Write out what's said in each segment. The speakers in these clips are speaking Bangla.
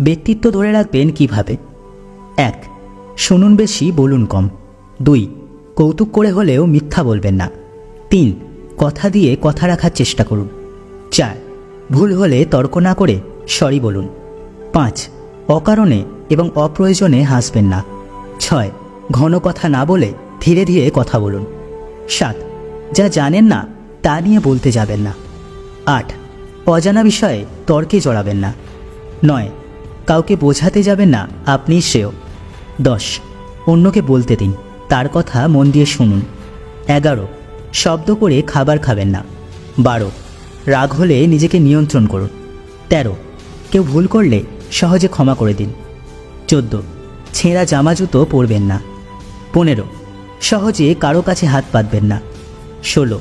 ব্যক্তিত্ব ধরে রাখবেন কীভাবে? এক, শুনুন বেশি, বলুন কম। দুই, কৌতুক করে হলেও মিথ্যা বলবেন না। তিন, কথা দিয়ে কথা রাখার চেষ্টা করুন। চার, ভুল হলে তর্ক না করে সরি বলুন। পাঁচ, অকারণে এবং অপ্রয়োজনে হাসবেন না। ছয়, ঘন কথা না বলে ধীরে ধীরে কথা বলুন। সাত, যা জানেন না তা নিয়ে বলতে যাবেন না। আট, অজানা বিষয়ে তর্কে জড়াবেন না। নয় কাউকে বোঝাতে যাবেন না, আপনি শ্রেয় দশ। অন্যকে বলতে দিন, তার কথা মন দিয়ে শুনুন। এগারো। শব্দ করে খাবার খাবেন না। বারো। রাগ হলে নিজেকে নিয়ন্ত্রণ করুন। তেরো। কেউ ভুল করলে সহজে ক্ষমা করে দিন। চোদ্দ। ছেঁড়া জামা জুতো পরবেন না। পনেরো। সহজে কারও কাছে হাত পাতবেন না। ষোলো।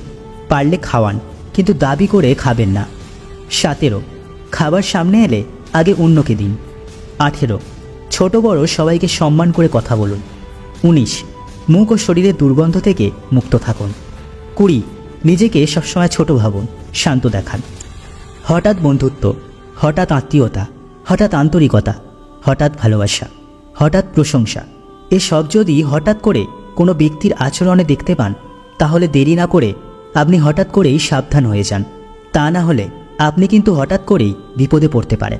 পারলে খাওয়ান, কিন্তু দাবি করে খাবেন না। সতেরো। খাবার সামনে এলে আগে অন্যকে দিন। আঠেরো। ছোট বড় সবাইকে সম্মান করে কথা বলুন। উনিশ। মুখ ও শরীরের দুর্গন্ধ থেকে মুক্ত থাকুন। কুড়ি। নিজেকে সবসময় ছোট ভাবুন, শান্ত দেখান। হঠাৎ বন্ধুত্ব, হঠাৎ আত্মীয়তা, হঠাৎ আন্তরিকতা, হঠাৎ ভালোবাসা, হঠাৎ প্রশংসা এসব যদি হঠাৎ করে কোনো ব্যক্তির আচরণে দেখতে পান, তাহলে দেরি না করে আপনি হঠাৎ করেই সাবধান হয়ে যান। তা না হলে আপনি কিন্তু হঠাৎ করেই বিপদে পড়তে পারেন।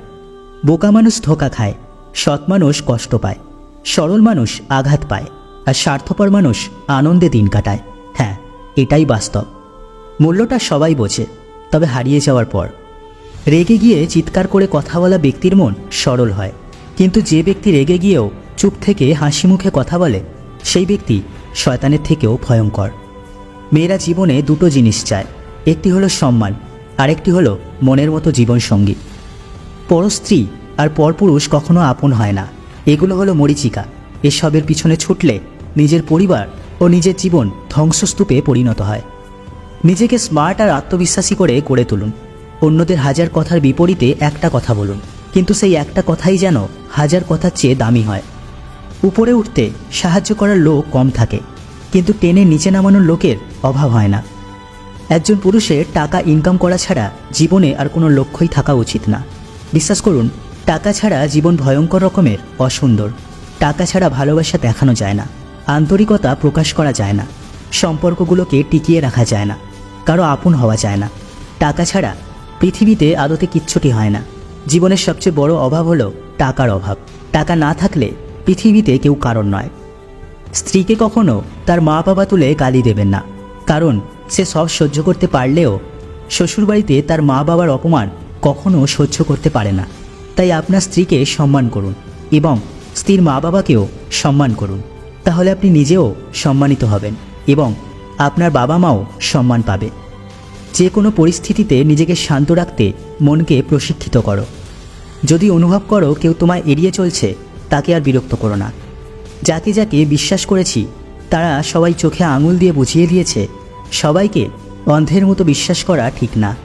বোকা মানুষ ধোকা খায়, সৎ মানুষ কষ্ট পায়, সরল মানুষ আঘাত পায়, আর স্বার্থপর মানুষ আনন্দে দিন কাটায়। হ্যাঁ এটাই বাস্তব। মূল্যটা সবাই বোঝে, তবে হারিয়ে যাওয়ার পর। রেগে গিয়ে চিৎকার করে কথা বলা ব্যক্তির মন সরল হয়, কিন্তু যে ব্যক্তি রেগে গিয়েও চুপ থেকে হাসি মুখে কথা বলে, সেই ব্যক্তি শয়তানের থেকেও ভয়ঙ্কর। মেয়েরা জীবনে দুটো জিনিস চায়, একটি হলো সম্মান, আরেকটি হলো মনের মতো জীবনসঙ্গী। পরস্ত্রী আর পরপুরুষ কখনো আপন হয় না। এগুলো হলো মরিচিকা। এসবের পিছনে ছুটলে নিজের পরিবার ও নিজের জীবন ধ্বংসস্তূপে পরিণত হয়। নিজেকে স্মার্ট আর আত্মবিশ্বাসী করে গড়ে তুলুন। অন্যদের হাজার কথার বিপরীতে একটা কথা বলুন। কিন্তু সেই একটা কথাই যেন হাজার কথার চেয়ে দামি হয়। উপরে উঠতে সাহায্য করার লোক কম থাকে, কিন্তু টেনে নিচে নামানোর লোকের অভাব হয় না। একজন পুরুষের টাকা ইনকাম করা ছাড়া জীবনে আর কোনো লক্ষ্যই থাকা উচিত না। বিশ্বাস করুন, টাকা ছাড়া জীবন ভয়ঙ্কর রকমের, অসুন্দর। টাকা ছাড়া ভালোবাসা দেখানো যায় না, আন্তরিকতা প্রকাশ করা যায় না, সম্পর্কগুলোকে টিকিয়ে রাখা যায় না, কারও আপন হওয়া যায় না। টাকা ছাড়া পৃথিবীতে আদতে কিচ্ছুটি হয় না। জীবনের সবচেয়ে বড় অভাব হলো টাকার অভাব। টাকা না থাকলে পৃথিবীতে কেউ কারণ নয়। স্ত্রীকে কখনো তার মা বাবা তুলে গালি দেবেন না, কারণ সে সব সহ্য করতে পারলেও শ্বশুরবাড়িতে তার মা বাবার অপমান কখনো সহ্য করতে পারে না। তাই আপনার স্ত্রীকে সম্মান করুন এবং স্ত্রীর মা বাবাকেও সম্মান করুন। তাহলে আপনি নিজেও সম্মানিত হবেন এবং আপনার বাবা মাও সম্মান পাবে। যে কোনো পরিস্থিতিতে নিজেকে শান্ত রাখতে মনকে প্রশিক্ষিত করো। যদি অনুভব করো কেউ তোমায় এড়িয়ে চলছে, তাকে আর বিরক্ত করো না। যাকে যাকে বিশ্বাস করেছি, তারা সবাই চোখে আঙুল দিয়ে বুঝিয়ে দিয়েছে, সবাইকে অন্ধের মতো বিশ্বাস করা ঠিক না।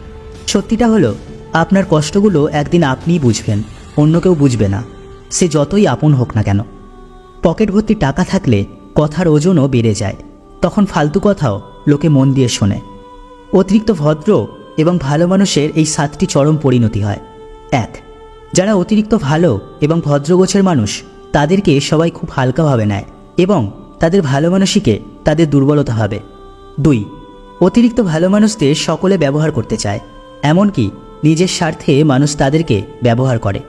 সত্যিটা হলো আপনার কষ্টগুলো একদিন আপনিই বুঝবেন, অন্য কেউ বুঝবে না। সে যতই আপন হোক না কেন। পকেট ভর্তি টাকা থাকলে কথার ওজনও বেড়ে যায়। তখন ফালতু কথাও লোকে মন দিয়ে শোনে। অতিরিক্ত ভদ্র এবং ভালো মানুষের এই সাতটি চরম পরিণতি হয়। এক, যারা অতিরিক্ত ভালো এবং ভদ্রগোছের মানুষ, তাদেরকে সবাই খুব হালকাভাবে নেয় এবং তাদের ভালো মানুষীকে তাদের দুর্বলতা ভাবে। দুই, অতিরিক্ত ভালো মানুষদের সকলে ব্যবহার করতে চায়, এমনকি নিজের স্বার্থে মানুষ তাদেরকে ব্যবহার করে।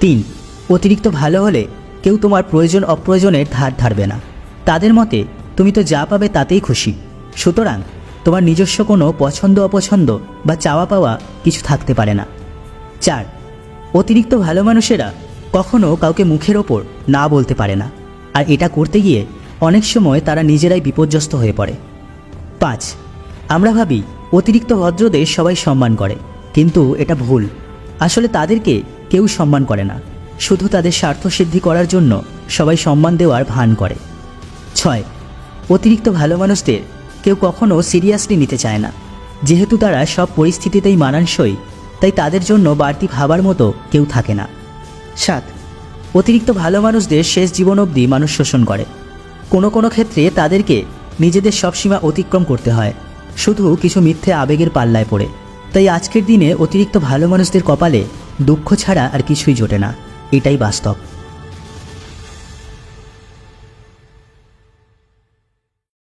তিন, অতিরিক্ত ভালো হলে কেউ তোমার প্রয়োজন অপ্রয়োজনের ধার ধারবে না। তাদের মতে, তুমি তো যা পাবে তাতেই খুশি। সুতরাং, তোমার নিজস্ব কোনো পছন্দ অপছন্দ বা চাওয়া পাওয়া কিছু থাকতে পারে না। চার, অতিরিক্ত ভালো মানুষেরা কখনো কাউকে মুখের ওপর না বলতে পারে না। আর এটা করতে গিয়ে অনেক সময় তারা নিজেরাই বিপর্যস্ত হয়ে পড়ে। পাঁচ, আমরা ভাবি অতিরিক্ত ভদ্রদের সবাই সম্মান করে। কিন্তু এটা ভুল। আসলে তাদেরকে কেউ সম্মান করে না। শুধু তাদের স্বার্থ সিদ্ধি করার জন্য সবাই সম্মান দেওয়ার ভান করে। ছয়, অতিরিক্ত ভালো মানুষদের কেউ কখনো সিরিয়াসলি নিতে চায় না। যেহেতু তারা সব পরিস্থিতিতেই মানানসই, তাই তাদের জন্য বাড়তি ভাবার মতো কেউ থাকে না। সাত, অতিরিক্ত ভালো মানুষদের শেষ জীবন অবধি মানুষ শোষণ করে। কোনো কোনো ক্ষেত্রে তাদেরকে নিজেদের সব সীমা অতিক্রম করতে হয়। শুধু কিছু মিথ্যে আবেগের পাল্লায় পড়ে। তাই আজকের দিনে অতিরিক্ত ভালো মানুষদের কপালে দুঃখ ছাড়া আর কিছুই জোটে না। এটাই বাস্তব।